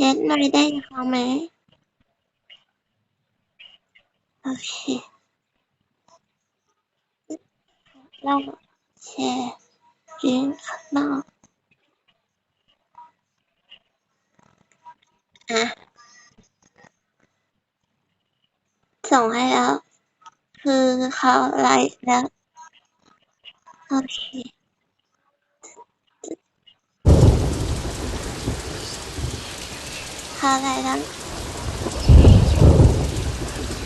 เทสหน่อยได้เขาไหมโอเคเราแชร์ลิงก์ข้างนอกอะส่งให้แล้ว คือเขาไลฟ์แล้ว โอเค เขาไลฟ์แล้ว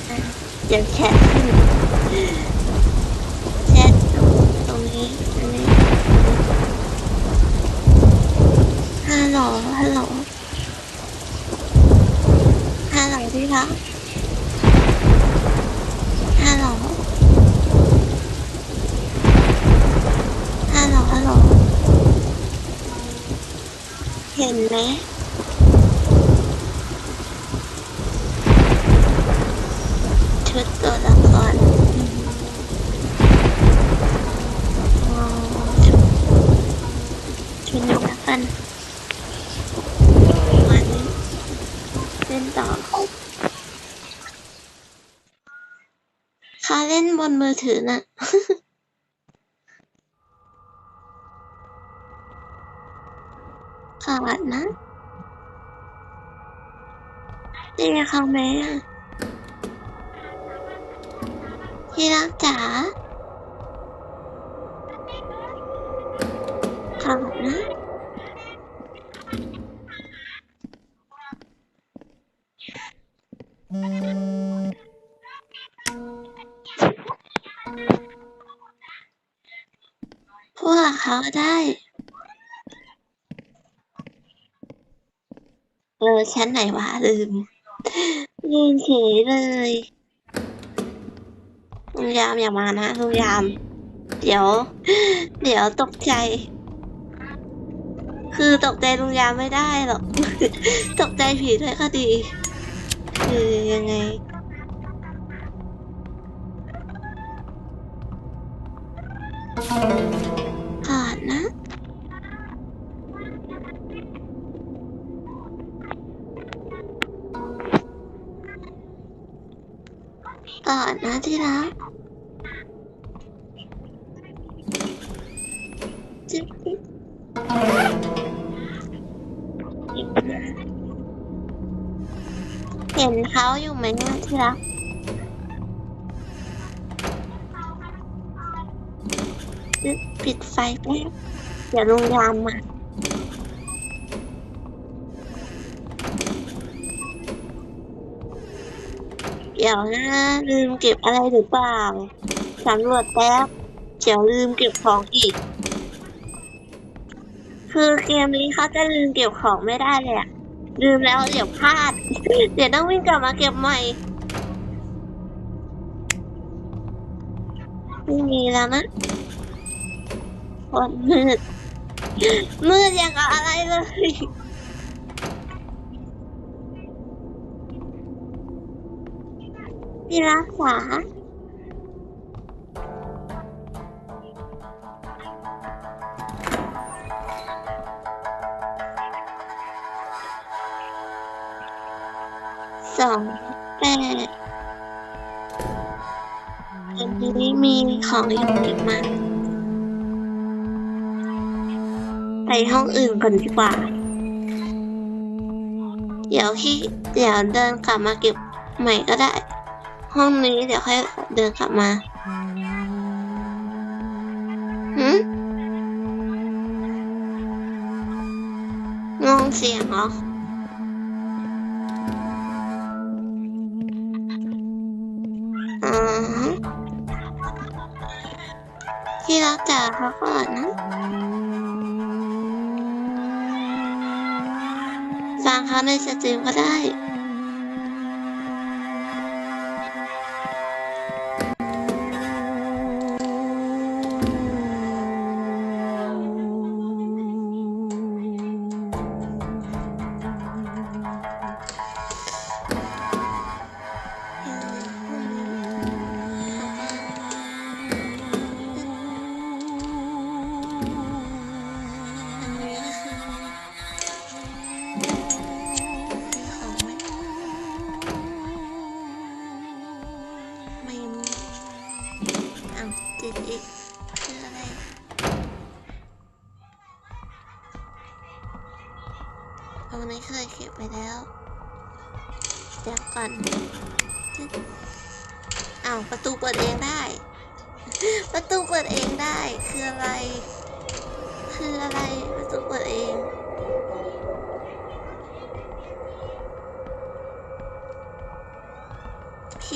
อะเดี๋ยวแชทขึ้นแชทตรงนี้อันนี้ฮัลโหลฮัลโหลฮัลโหลที่รักฮัลโหลฮัลโหลฮัลโหลเห็นไหม ชุดตัวละครอ๋อชุดนี้ละกันวันนี้เล่นต่อเขาเล่นบนมือถือน่ะขอดนะได้ยินเขาไหมอะ ที่รักจ๋าขอดนะพูดกับเขาได้ เออชั้นไหนวะลืมลืมเฉยเลย ลุงยามอย่ามานะลุงยาม เดี๋ยว เดี๋ยวตกใจ คือตกใจลุงยามไม่ได้หรอก ตกใจผีด้วยก็ดี คือยังไงก่อนนะก่อนนะที่รัก เห็นเขาอยู่ไหมเนี่ยที่รักปิดไฟแป๊บเดี๋ยวลุงยามมาเดี๋ยวนะลืมเก็บอะไรหรือเปล่าสำรวจแป๊บเดี๋ยวลืมเก็บของอีก คือเกมนี้เขาจะลืมเก็บของไม่ได้เลยอะลืมแล้วเดี๋ยวพลาด เดี๋ยวต้องวิ่งกลับมาเก็บใหม่ไม่มีแล้วนะคนมืดมืดอย่างกับอะไรเลยที่รักษา องแปดอันนี้มีของอยู่เก็บมาไปห้องอื่นก่อนดีกว่า เดี๋ยวที่เดี๋ยวเดินกลับมาเก็บใหม่ก็ได้ ห้องนี้เดี๋ยวค่อยเดินกลับมาหืมงงเสียงเหรอ ที่รักจ๋าเขาก่อนนะ ฟังเขาในสตรีมก็ได้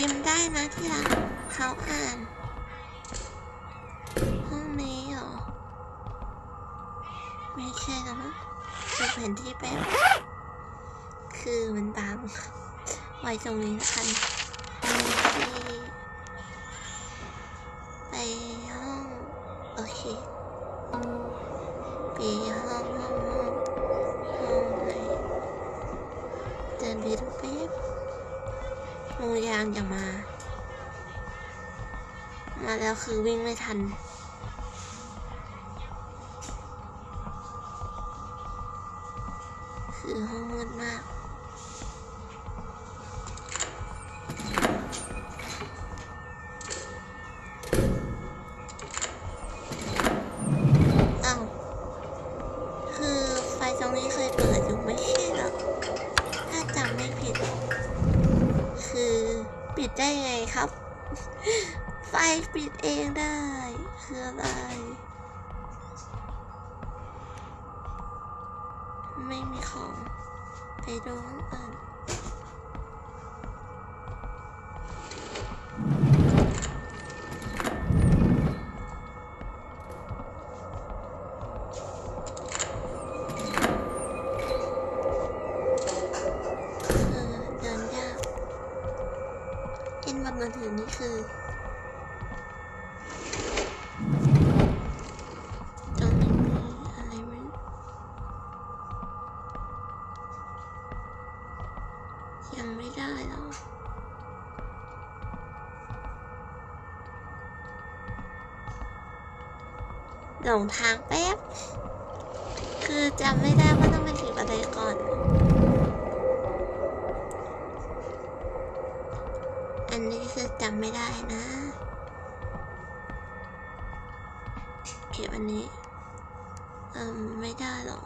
พิมพ์ได้นะที่รักเขาอ่าน ห้องนี้เหรอ ไม่ใช่นะมั้งดูแผนที่แป๊บคือมันบางไว้ตรงนี้ละกันที่ มาแล้วคือวิ่งไม่ทัน คือห้องมืดมาก คืออะไร ไม่มีของ ไปดูห้องอื่น หลงทางแป๊บ คือจำไม่ได้ว่าต้องไปถีบอะไรก่อน อันนี้คือจำไม่ได้นะเก็บอันนี้ เอืมไม่ได้หรอก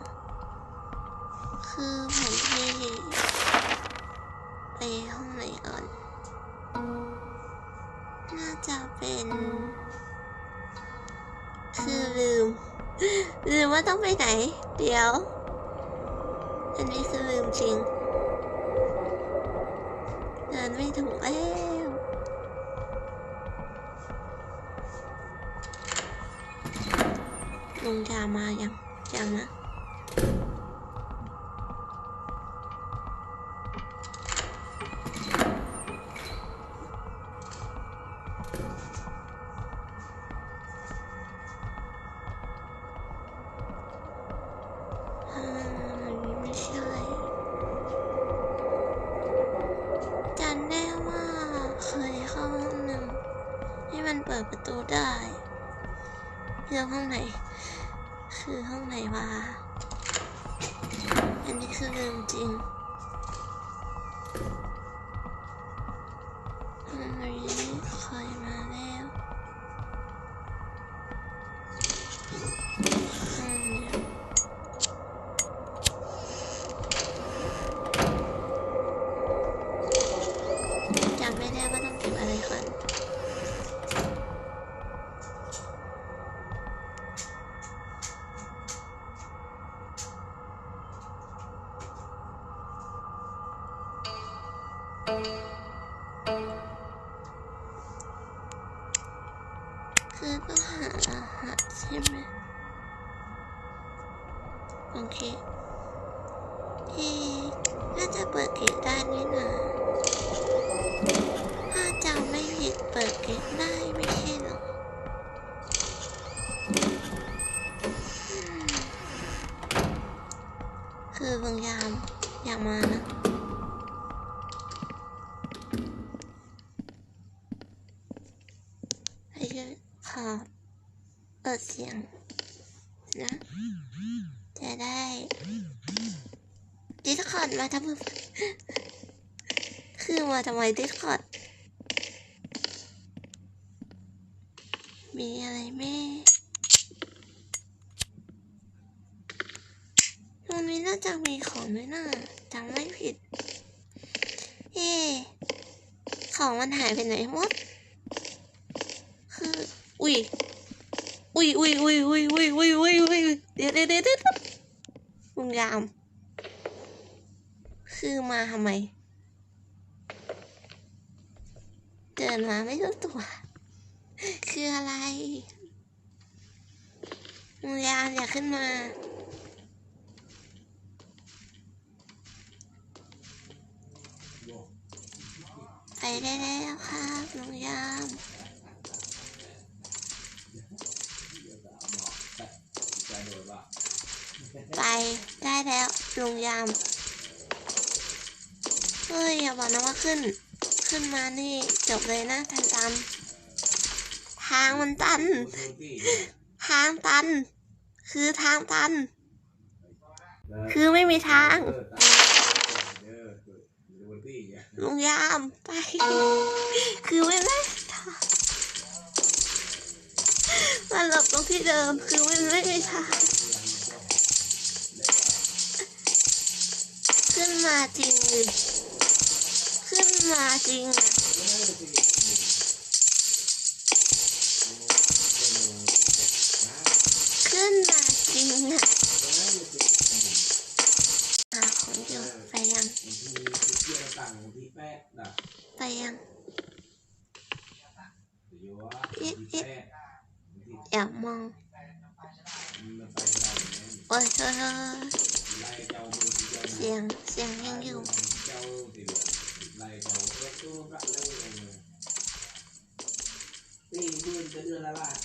คือ ลืมว่าต้องไปไหน เดี๋ยว อันนี้คือลืมจริงเดินไม่ถูกแล้วลุงยามายัง เลือกห้องไหน คือห้องไหนวะ อันนี้คือลืมจริง โอเคเฮ้น่าจะเปิดเกตได้นี่นะถ้าจำไม่ผิดเปิดเกตได้ไม่ใช่หรอคือบางยามอยากมานะ ดิสคอร์ดมาทำคือมาทำไมดิสคอร์ดมีอะไรไหมตรงนี้น่าจะมีของด้วยนะจำไม่ผิด เอ๊ของมันหายไปไหนหมด คือ อุ้ย อุ้ยอุ้ยอุ้ยอุ้ยอุ้ยอุ้ยอุ้ยเดี๋ยวเดี๋ยวเดี๋ยวมึงยาม คือมาทำไมเดินมาไม่รู้ตัว คืออะไรลุงยามอย่าขึ้นมาไปได้แล้วครับลุงยามไปได้แล้วลุงยาม เฮ้ยอย่าบอกนะว่าขึ้น ขึ้นมานี่จบเลยนะทันตัน ทางมันตัน ทางตัน คือทางตัน คือไม่มีทางลุงยามไป คือไม่ได้ทางมันหลบตรงที่เดิม คือมันไม่มีทางขึ้นมาจริงดิขึ้น มาจริงอะขึ้นมาจริงอะหาของอยู่ไปยังไปยังแอบมองโอ้ยเฮ้ยเฮ้ยเสียง เสียงยังอยู่ นี่เดือนจะเดือนละบาท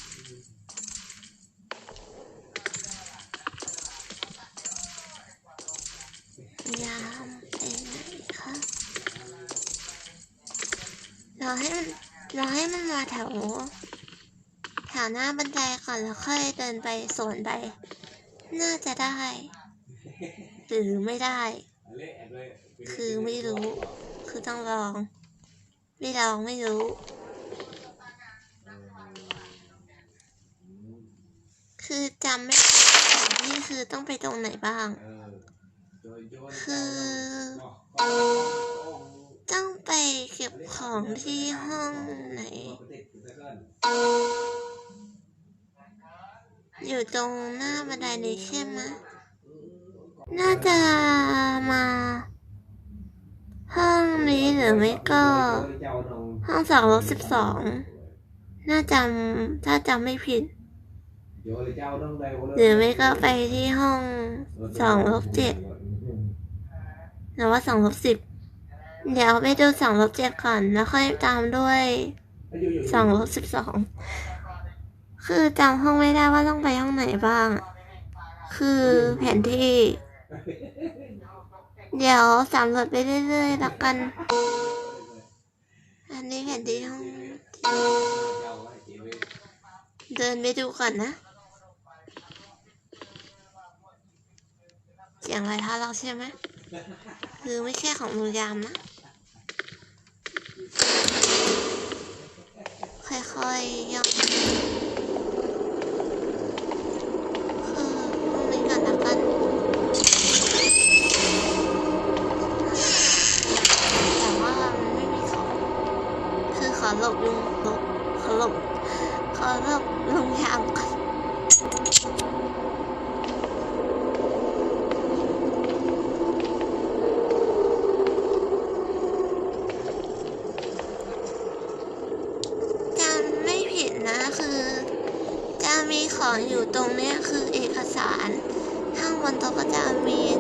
ยามไปไหนคะเราให้มันเราให้มันมาแถวแถวหน้าบันไดก่อนแล้วค่อยเดินไปสวนไป น่าจะได้ หรือไม่ได้ คือไม่รู้ คือต้องลอง ไม่ลองไม่รู้ คือจำไม่ได้นี่คือต้องไปตรงไหนบ้าง คือต้องไปเก็บของที่ห้องไหน อยู่ตรงหน้าบันไดนี้ใช่ไหมน่าจะมาห้องนี้หรือไม่ก็ห้องสองลบสิบสอง น่าจำถ้าจำไม่ผิด หรือไม่ก็ไปที่ห้องสองลบเจ็ด หรือว่าสองลบสิบเดี๋ยวไปดูสองลบเจ็ดก่อน แล้วค่อยตามด้วยสองลบสิบสองคือจำห้องไม่ได้ว่าต้องไปห้องไหนบ้าง คือแผนที่ เดี๋ยวสำรวจไปเรื่อยๆแล้วกัน อันนี้แผนที่ห้อง เดินไปดูก่อนนะเสียงอะไรท้าเราใช่ไหม คือไม่ใช่ของลุงยามนะ ค่อยๆย่อง kapan tobatnya amin